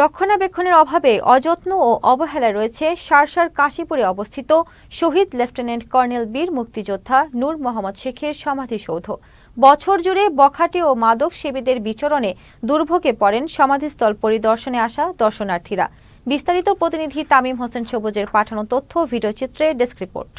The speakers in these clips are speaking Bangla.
রক্ষণাবেক্ষণের অভাবে অযত্ন ও অবহেলায় রয়েছে সারসার কাশীপুরে অবস্থিত শহীদ লেফটেন্যান্ট কর্নেল বীর মুক্তিযোদ্ধা নূর মোহাম্মদ শেখের সমাধিসৌধ। বছর জুড়ে বখাটে ও মাদক সেবীদের বিচরণে দুর্ভোগে পড়েন সমাধিস্থল পরিদর্শনে আসা দর্শনার্থীরা। বিস্তারিত প্রতিনিধি তামিম হোসেন সবুজের পাঠানো তথ্য ভিডিওচিত্রে ডেস্ক রিপোর্ট।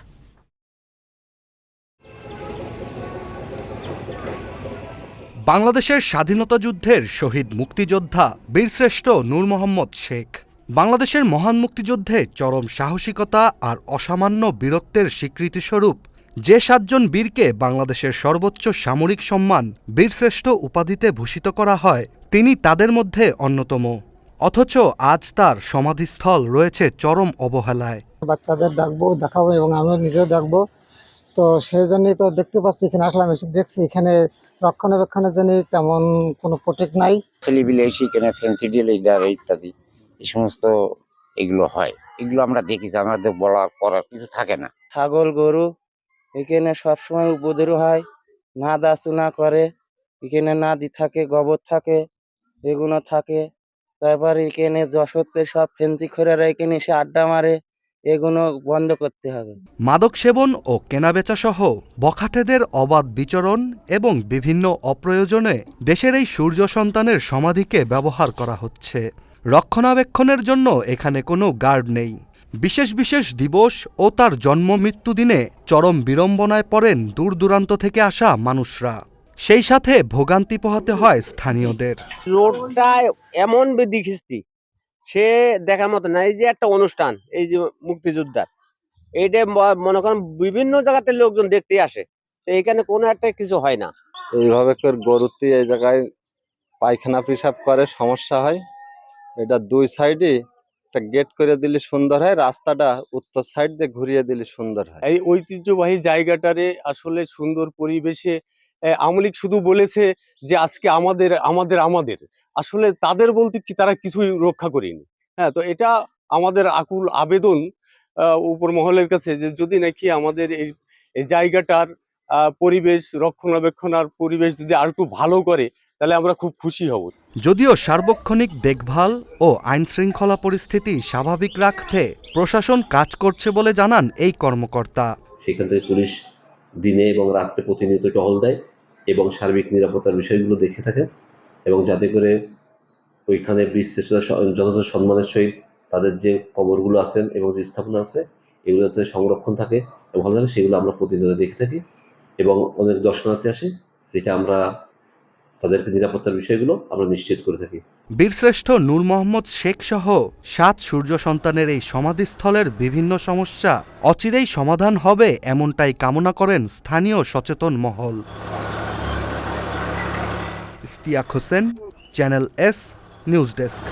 বাংলাদেশের স্বাধীনতা যুদ্ধের শহীদ মুক্তিযোদ্ধা বীরশ্রেষ্ঠ নূর মোহাম্মদ শেখ। বাংলাদেশের মহান মুক্তিযুদ্ধে চরম সাহসিকতা আর অসামান্য বীরত্বের স্বীকৃতিস্বরূপ যে সাতজন বীরকে বাংলাদেশের সর্বোচ্চ সামরিক সম্মান বীরশ্রেষ্ঠ উপাধিতে ভূষিত করা হয়, তিনি তাদের মধ্যে অন্যতম। অথচ আজ তার সমাধিস্থল রয়েছে চরম অবহেলায়। বাচ্চাদের ডাকবো দেখাবো এবং আমিও নিজেও দেখব। তো সেই জন্যই তো দেখতে পাচ্ছি এখানে আসলাম এসে দেখছি এখানে রক্ষণাবেক্ষণের জন্য তেমন কোনো প্রোটেক্ট নাই। ছেলেপিলে এসে এখানে ফেন্সি ডিল ইত্যাদি এই সমস্ত এগুলো হয়। এগুলো আমরা দেখেছি আমাদের বলার করার কিছু থাকে না। ছাগল গরু এখানে সবসময় উপদ্রব হয় না দাচুনা করে এখানে নাদি থাকে গোবর থাকে এগুলো থাকে। তারপর এখানে যশোরতে সব ফেন্সি খোরেরা এখানে এসে আড্ডা মারে এগুলো বন্ধ করতে হবে। মাদক সেবন ও কেনাবেচা সহ বখাটেদের অবাধ বিচরণ এবং বিভিন্ন অপ্রয়োজনে দেশের এই সূর্য সন্তানের সমাধিকে ব্যবহার করা হচ্ছে। রক্ষণাবেক্ষণের জন্য এখানে কোনো গার্ড নেই। বিশেষ বিশেষ দিবস ও তার জন্ম মৃত্যু দিনে চরম বিড়ম্বনায় পড়েন দূর দূরান্ত থেকে আসা মানুষরা। সেই সাথে ভোগান্তি পোহাতে হয় স্থানীয়দের। রোডটা এমন বেদি খিস্তি সে দেখার মতো না এই যে একটা অনুষ্ঠান এই যে মুক্তিযোদ্ধার এইটা মনে করেন বিভিন্ন জায়গাতে লোকজন দেখতে আসে তো এখানে কোনো একটা কিছু হয় না। এইভাবে করে গরুতে এই জায়গায় পায়খানা পেশাব করে সমস্যা হয়। এটা দুই সাইডে একটা গেট করে দিলে সুন্দর হয় রাস্তাটা উত্তর সাইড দিয়ে ঘুরিয়ে দিলে সুন্দর হয়। এই ঐতিহ্যবাহী জায়গাটারে আসলে সুন্দর পরিবেশে লীগ শুধু বলেছে যে আজকে আমাদের আমাদের আমাদের। আসলে তাদের বলতে কি তারা কিছুই রক্ষা করেনি। হ্যাঁ তো এটা আমাদের আকুল আবেদন উপর মহলের কাছে যে যদি নাকি আমাদের এই এই জায়গাটার পরিবেশ রক্ষণাবেক্ষণ আর পরিবেশ যদি আর একটু ভালো করে তাহলে আমরা খুব খুশি হব। যদিও সার্বক্ষণিক দেখভাল ও আইন শৃঙ্খলা পরিস্থিতি স্বাভাবিক রাখতে প্রশাসন কাজ করছে বলে জানান এই কর্মকর্তা। সেখান থেকে পুলিশ দিনে এবং রাত্রে প্রতিনিয়ত টহল দেয় এবং সার্বিক নিরাপত্তার বিষয়গুলো দেখে থাকে। এবং যাতে করে ওইখানে বীর শ্রেষ্ঠতা যথাযথ সম্মানের সহিত তাদের যে কবরগুলো আছেন এবং যে স্থাপনা আছে, এগুলো যাতে সংরক্ষণ থাকে এবং ভালো থাকে, সেগুলো আমরা প্রতিনিয়ত দেখে থাকি। এবং অনেক দর্শনার্থী আসে যেটা আমরা তাদেরকে নিরাপত্তার বিষয়গুলো আমরা নিশ্চিত করে থাকি। বীরশ্রেষ্ঠ নূর মোহাম্মদ শেখ সহ সাত সূর্য সন্তানের এই সমাধিস্থলের বিভিন্ন সমস্যা অচিরেই সমাধান হবে এমনটাই কামনা করেন স্থানীয় সচেতন মহল। Istiaque Hossain Channel S news desk.